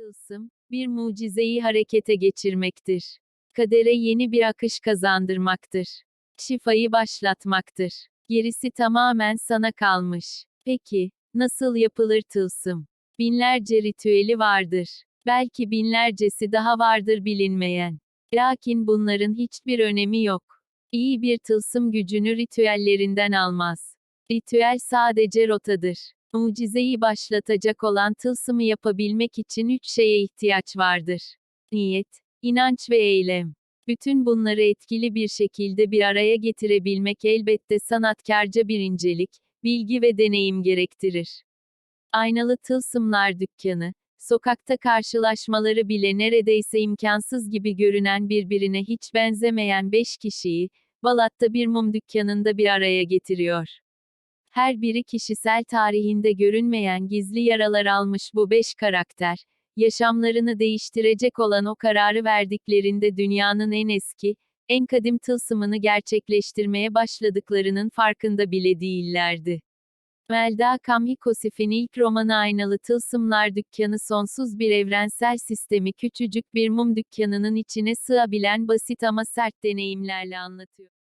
Tılsım, bir mucizeyi harekete geçirmektir. Kadere yeni bir akış kazandırmaktır. Şifayı başlatmaktır. Gerisi tamamen sana kalmış. Peki, nasıl yapılır tılsım? Binlerce ritüeli vardır. Belki binlercesi daha vardır bilinmeyen. Lakin bunların hiçbir önemi yok. İyi bir tılsım gücünü ritüellerinden almaz. Ritüel sadece rotadır. Mucizeyi başlatacak olan tılsımı yapabilmek için üç şeye ihtiyaç vardır. Niyet, inanç ve eylem. Bütün bunları etkili bir şekilde bir araya getirebilmek elbette sanatkarca bir incelik, bilgi ve deneyim gerektirir. Aynalı Tılsımlar Dükkanı, sokakta karşılaşmaları bile neredeyse imkansız gibi görünen birbirine hiç benzemeyen beş kişiyi, Balat'ta bir mum dükkanında bir araya getiriyor. Her biri kişisel tarihinde görünmeyen gizli yaralar almış bu beş karakter, yaşamlarını değiştirecek olan o kararı verdiklerinde dünyanın en eski, en kadim tılsımını gerçekleştirmeye başladıklarının farkında bile değillerdi. Melda Kamhikosif'in ilk romanı Aynalı Tılsımlar Dükkanı sonsuz bir evrensel sistemi küçücük bir mum dükkanının içine sığabilen basit ama sert deneyimlerle anlatıyor.